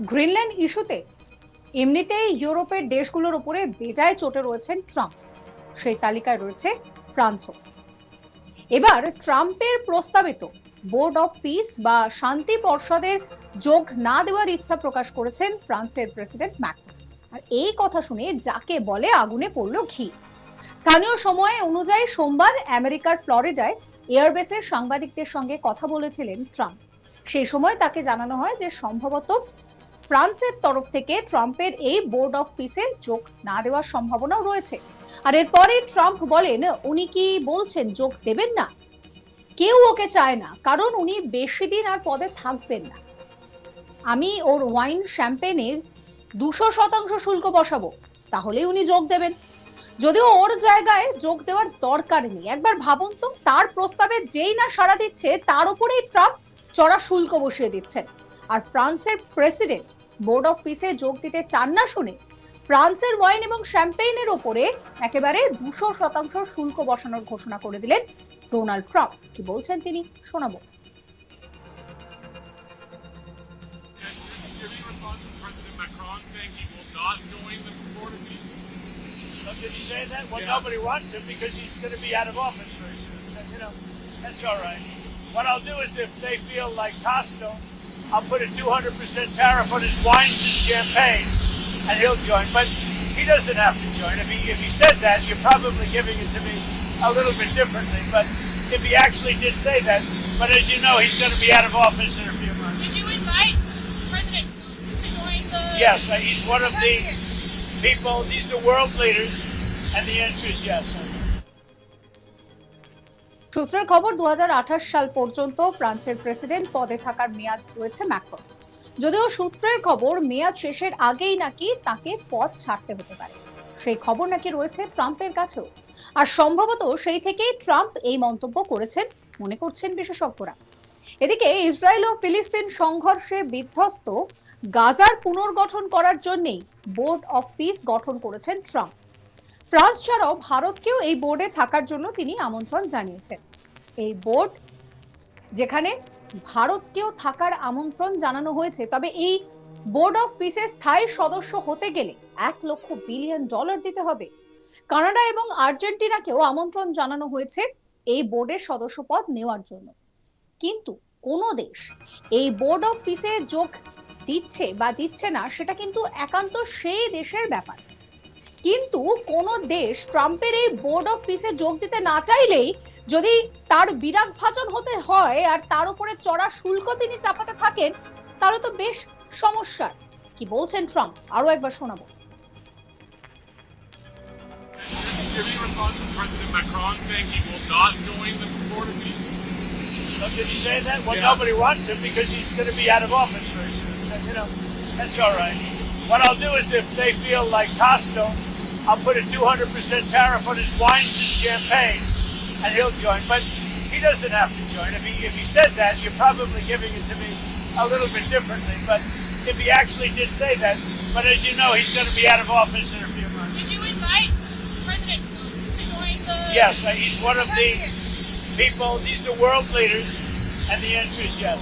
Greenland ইস্যুতে এমনিতেই ইউরোপের দেশগুলোর উপরে বেজায় চটে রয়েছেন ট্রাম্প। সেই তালিকায় রয়েছে ফ্রান্সও। এবার ট্রাম্পের প্রস্তাবিত বোর্ড অফ পিস বা শান্তি পর্ষদের যোগ না দেওয়ার ইচ্ছা প্রকাশ করেছেন ফ্রান্সের প্রেসিডেন্ট ম্যাক্রন। আর এই কথা শুনে যাকে বলে আগুনে পড়ল ঘি। স্থানীয় সময় অনুযায়ী সোমবার আমেরিকার ফ্লোরিডায় এয়ারবেসের সাংবাদিকদের সঙ্গে কথা বলেছিলেন ট্রাম্প। সেই সময় তাকে জানানো হয় যে সম্ভবত ফ্রান্সের তরফ থেকে ট্রাম্পের এই বোর্ড অফ পিসে যোগ না দেওয়ার সম্ভাবনাও রয়েছে। আর এরপরে ট্রাম্প বলেন, উনি কি বলছেন যোগ দেবেন না? কেউ ওকে চায় না, কারণ উনি বেশি দিন আর পদে থাকবেন না। আমি ওর ওয়াইন শ্যাম্পেনের দুশো শতাংশ শুল্ক বসাবো, তাহলেই উনি যোগ দেবেন। যদিও ওর জায়গায় যোগ দেওয়ার দরকার নেই। একবার ভাবুন তো, তার প্রস্তাবে যেই না সাড়া দিচ্ছে, তার উপরেই ট্রাম্প চড়া শুল্ক বসিয়ে দিচ্ছেন। আর ফ্রান্সের প্রেসিডেন্ট বোর্ড অফ পিসে যোগ দিতে চান না শুনে ফ্রান্সের ওয়াইন এবং শ্যাম্পেইনের ওপরে একেবারে দুশো শতাংশ শুল্ক বসানোর ঘোষণা করে দিলেন ডোনাল্ড ট্রাম্প। কি বলছেন তিনি? শোনাবো। I'll put a 200% tariff on his wines and champagnes, and he'll join. But he doesn't have to join. If he, if he said that, you're probably giving it to me a little bit differently. But if he actually did say that, but as you know, he's going to be out of office in a few months. Did you invite President to join the? Yes, uh, he's one of the people, these are world leaders, and the answer is yes. সূত্রের খবর দু সাল পর্যন্ত ফ্রান্সের president পদে থাকার মেয়াদ রয়েছে ম্যাক্রন যদিও সূত্রের খবর, মেয়াদ শেষের আগেই নাকি তাকে পদ ছাড়তে হতে পারে। সেই খবর নাকি রয়েছে ট্রাম্পের কাছেও। আর সম্ভবত সেই থেকেই ট্রাম্প এই মন্তব্য করেছেন, মনে করছেন বিশেষজ্ঞরা। এদিকে ইসরায়েল ও ফিলিস্তিন সংঘর্ষে বিধ্বস্ত গাজার পুনর্গঠন করার জন্যেই বোর্ড অফ পিস গঠন করেছেন ট্রাম্প। ফ্রান্স ছাড়াও ভারতকেও এই বোর্ডে থাকার জন্য তিনি আমন্ত্রণ জানিয়েছেন। এই বোর্ড যেখানে ভারতকেও থাকার আমন্ত্রণ জানানো হয়েছে, তবে এই বোর্ড অফ পিসের স্থায়ী সদস্য হতে গেলে এক লক্ষ বিলিয়ন ডলার দিতে হবে। কানাডা এবং আর্জেন্টিনাকেও আমন্ত্রণ জানানো হয়েছে এই বোর্ডের সদস্য পদ নেওয়ার জন্য। কিন্তু কোন দেশ এই বোর্ড অফ পিসে যোগ দিচ্ছে বা দিচ্ছে না, সেটা কিন্তু একান্ত সেই দেশের ব্যাপার। কিন্তু কোন দেশ ট্রাম্পের এই বোর্ড অফ পিসে যোগ দিতে না চাইলেই যদি তার বিরাগ ভাজন হতে হয় আর তার উপরে চড়া শুল্ক তিনি চাপাতে থাকেন তাহলে তো বেশ সমস্যার কি বলছেন ট্রাম্প আরও একবার শোনাবো? Oh, that's all right. What I'll do is if they feel like Costco, I'll put a 200% tariff on his wines and champagnes, and he'll join. But he doesn't have to join. If he, if he said that, you're probably giving it to me a little bit differently. But if he actually did say that, but as you know, he's going to be out of office in a few months. Did you invite President Putin to join the? Yes, uh, he's one of the people, these are world leaders, and the answer is yes.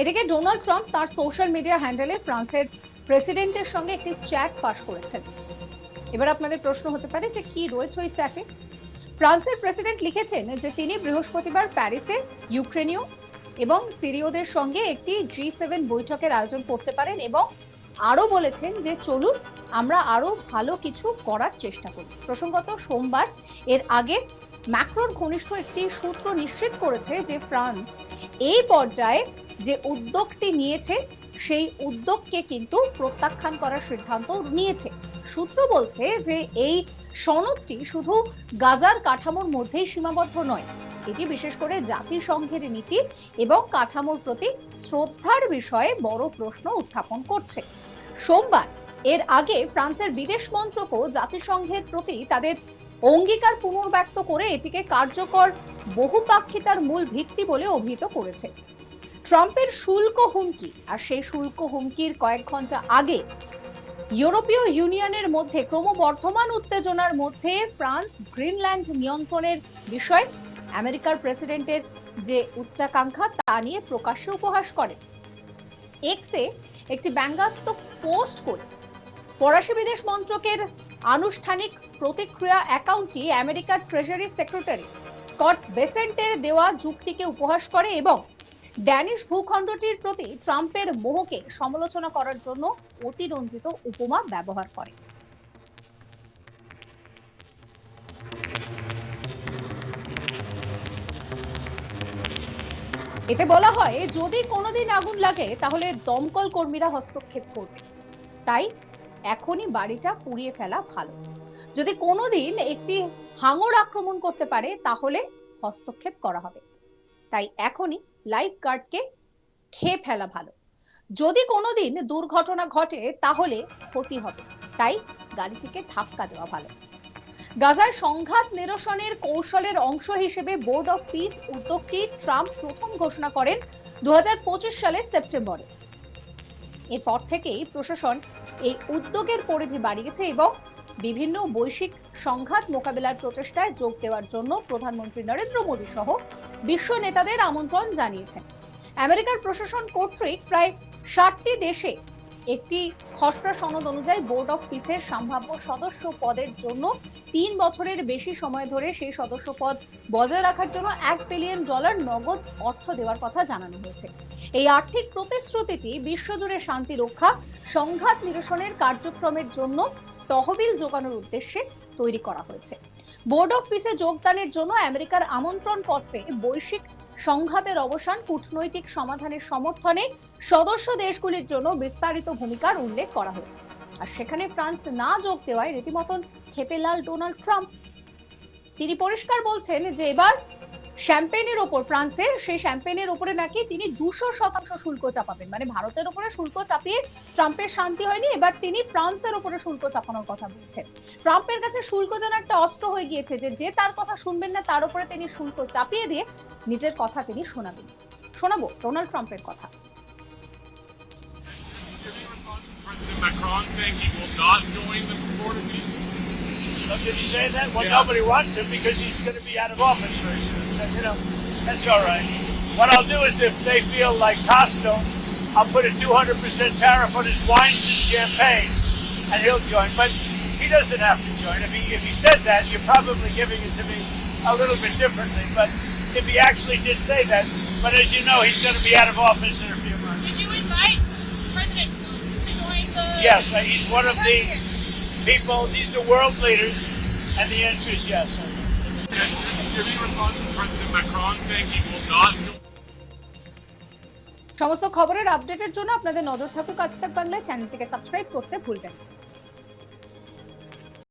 এদিকে Donald Trump তার social media হ্যান্ডেলে ফ্রান্সের প্রেসিডেন্টের সঙ্গে একটি chat পাশ করেছেন। এবার আপনাদের প্রশ্ন হতে পারে যে কি রয়েছে ওই চ্যাটে? ফ্রান্সের প্রেসিডেন্ট লিখেছেন যে তিনি বৃহস্পতিবার প্যারিসে ইউক্রেনীয় এবং সিরিয়দের সঙ্গে একটি জি সেভেন বৈঠকের আয়োজন করতে পারেন এবং আরও বলেছেন যে চলুন, আমরা আরও ভালো কিছু করার চেষ্টা করি। প্রসঙ্গত, সোমবার এর আগে ম্যাক্রোর ঘনিষ্ঠ একটি সূত্র নিশ্চিত করেছে যে ফ্রান্স এই পর্যায়ে যে উদ্যোগটি নিয়েছে সেই উদ্যোগকে কিন্তু প্রত্যাখ্যান করার সিদ্ধান্ত নিয়েছে। সূত্র বলছে যে এই সনদটি শুধু গাজার কাঠামোর মধ্যেই সীমাবদ্ধ নয়, এটি বিশেষ করে জাতিসংঘের নীতি এবং কাঠামোর প্রতি শ্রদ্ধার বিষয়ে বড় প্রশ্ন উত্থাপন করছে। সোমবার এর আগে ফ্রান্সের বিদেশ মন্ত্রকও জাতিসংঘের প্রতি তাদের অঙ্গীকার পুনর্ব্যক্ত করে এটিকে কার্যকর বহুপাক্ষিতার মূল ভিত্তি বলে অভিহিত করেছে। ট্রাম্পের শুল্ক হুমকি। আর সেই শুল্ক হুমকির কয়েক ঘণ্টা আগে ইউরোপীয় ইউনিয়নের মধ্যে ক্রমবর্ধমান উত্তেজনার মধ্যে ফ্রান্স গ্রিনল্যান্ড নিয়ন্ত্রণের বিষয়ে আমেরিকার প্রেসিডেন্টের যে উচ্চাকাঙ্ক্ষা, তা নিয়ে প্রকাশ্যে উপহাস করে। এক্সে একটি ব্যঙ্গাত্মক পোস্ট করে, ফরাসি বিদেশ মন্ত্রকের আনুষ্ঠানিক প্রতিক্রিয়া অ্যাকাউন্টটি আমেরিকার ট্রেজারি সেক্রেটারি স্কট বেসেন্টের দেওয়া যুক্তিকে উপহাস করে এবং ড্যানিশ ভূখণ্ডটির প্রতি ট্রাম্পের মোহকে সমালোচনা করার জন্য অতিরঞ্জিত উপমা ব্যবহার করে। এতে বলা হয়, যদি কোনোদিন আগুন লাগে, তাহলে দমকল কর্মীরা হস্তক্ষেপ করবে। তাই এখনই বাড়িটা পুড়িয়ে ফেলা ভালো। যদি কোনোদিন একটি হাঙর আক্রমণ করতে পারে, তাহলে হস্তক্ষেপ করা হবে। তাই এখনই লাইফ গার্ডকে খেয়ে ফেলা ভালো। যদি কোনোদিন দুর্ঘটনা ঘটে, তাহলে ক্ষতি হবে। তাই গাড়িটিকে ধাক্কা দেওয়া ভালো। গাজার সংঘাত নিরসনের কৌশলের অংশ হিসেবে বোর্ড অফ পিস উদ্যোগটি ট্রাম্প প্রথম ঘোষণা করেন দু সালের সেপ্টেম্বরে। এরপর থেকেই প্রশাসন এই উদ্যোগের পরিধি বাড়িয়েছে এবং বিভিন্ন বৈশ্বিক সংঘাত মোকাবেলার প্রচেষ্টায় যোগ দেওয়ার জন্য প্রধানমন্ত্রী নরেন্দ্র মোদী সহ বিশ্ব নেতাদের আমন্ত্রণ জানিয়েছেন। আমেরিকার প্রশাসন কর্তৃক প্রায় ষাটটি দেশে একটি খসড়া সনদ অনুযায়ী বোর্ড অফ পিসের সম্ভাব্য সদস্য পদের জন্য তিন বছরের বেশি সময় ধরে সেই সদস্য পদ বজায় রাখার জন্য এক বিলিয়ন ডলার নগদ অর্থ দেওয়ার কথা জানানো হয়েছে। এই আর্থিক প্রতিশ্রুতিটি বিশ্বজুড়ে শান্তি রক্ষা, সংঘাত নিরসনের কার্যক্রমের জন্য তহবিল জোগানোর উদ্দেশ্যে তৈরি করা হয়েছে। বোর্ড অফ পিসে যোগদানের জন্য আমেরিকার আমন্ত্রণ পত্রে বৈশ্বিক সংঘাতের অবসান, কূটনৈতিক সমাধানের সমর্থনে সদস্য দেশগুলির জন্য বিস্তারিত ভূমিকার উল্লেখ করা হয়েছে। আর সেখানে ফ্রান্স না যোগ দেওয়ায় রীতিমতন খেপেলাল ডোনাল্ড ট্রাম্প। তিনি পরিষ্কার বলছেন যে এবার শ্যাম্পেনের ওপর ফ্রান্সের সেই শ্যাম্পেনের ওপরে নাকি তিনি দুশো শতাংশ শুল্ক চাপাবেন। মানে ভারতের ওপরে শুল্ক চাপিয়ে ট্রাম্পের শান্তি হয়নি, এবার তিনি ফ্রান্সের ওপরে শুল্ক চাপানোর কথা বলছেন। ট্রাম্পের কাছে শুল্ক যেন একটা অস্ত্র হয়ে গিয়েছে যে যে তার কথা শুনবেন না, তার উপরে তিনি শুল্ক চাপিয়ে দিয়ে নিজের কথা তিনি শোনাবেন। শোনাবো ডোনাল্ড ট্রাম্পের কথা। President Macron saying he will not join the border peace. Did he say that? Well, Yeah. nobody wants him because he's going to be out of office very soon. So, you know, that's all right. What I'll do is if they feel like Costo, I'll put a 200% tariff on his wines and champagnes, and he'll join. But he doesn't have to join. If he, if he said that, you're probably giving it to me a little bit differently. But if he actually did say that, but as you know, he's going to be out of office in a few months. Did you invite President Trump to join the? Yes, uh, he's one of the people, these are world leaders, and the answer is yes. Have you response to President Macron saying he will not? সমস্ত খবরের আপডেটের জন্য আপনাদের নজর থাকুক আজ তাক বাংলায় চ্যানেলটিকে সাবস্ক্রাইব করতে ভুলবেন।